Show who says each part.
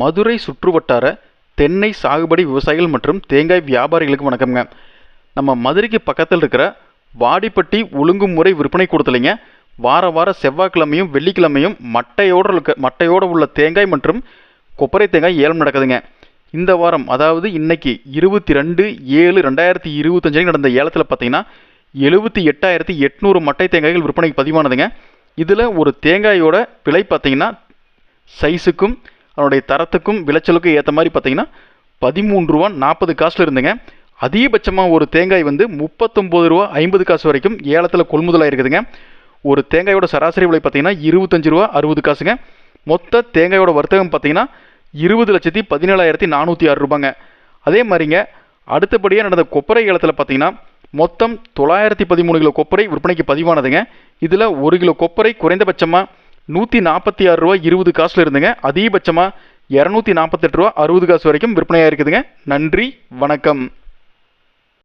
Speaker 1: மதுரை சுற்றுவட்டார தென்னை சாகுபடி விவசாயிகள் மற்றும் தேங்காய் வியாபாரிகளுக்கு வணக்கம்ங்க. நம்ம மதுரைக்கு பக்கத்தில் இருக்கிற வாடிப்பட்டி ஒழுங்குமுறை விற்பனை கொடுத்தலைங்க வார வார செவ்வாய்க்கிழமையும் வெள்ளிக்கிழமையும் மட்டையோட இருக்க மட்டையோடு உள்ள தேங்காய் மற்றும் கொப்பரை தேங்காய் ஏலம் நடக்குதுங்க. இந்த வாரம் அதாவது இன்னைக்கு இருபத்தி ரெண்டு ஏழு ரெண்டாயிரத்தி இருபத்தஞ்சு நடந்த ஏலத்தில் பார்த்தீங்கன்னா எழுபத்தி எட்டாயிரத்தி எட்நூறு மட்டை தேங்காய்கள் விற்பனைக்கு பதிவானதுங்க. இதில் ஒரு தேங்காயோட விலை பார்த்தீங்கன்னா சைஸுக்கும் அதனுடைய தரத்துக்கும் விளைச்சலுக்கும் ஏற்ற மாதிரி பார்த்தீங்கன்னா பதிமூன்று ரூபா நாற்பது காசில் இருந்துங்க. அதிகபட்சமாக ஒரு தேங்காய் வந்து முப்பத்தொம்போது ரூபா ஐம்பது காசு வரைக்கும் ஏலத்தில் கொள்முதலாக இருக்குதுங்க. ஒரு தேங்காயோட சராசரி விலை பார்த்தீங்கன்னா இருபத்தஞ்சு ரூபா அறுபது காசுங்க. மொத்த தேங்காயோட வர்த்தகம் பார்த்தீங்கன்னா இருபது லட்சத்தி பதினேழாயிரத்தி நானூற்றி ஆறு ரூபாங்க. அதே மாதிரிங்க அடுத்தபடியாக நடந்த கொப்பரை ஏலத்தில் பார்த்தீங்கன்னா மொத்தம் தொள்ளாயிரத்தி பதிமூணு கிலோ கொப்பரை விற்பனைக்கு பதிவானதுங்க. இதில் ஒரு கிலோ கொப்பரை குறைந்தபட்சமாக நூற்றி நாற்பத்தி ஆறு ரூபா இருபது காசில் இருந்துங்க. அதிகபட்சமாக இரநூத்தி நாற்பத்தெட்டு ரூபா அறுபது காசு வரைக்கும் விற்பனையாக இருக்குதுங்க நன்றி வணக்கம்.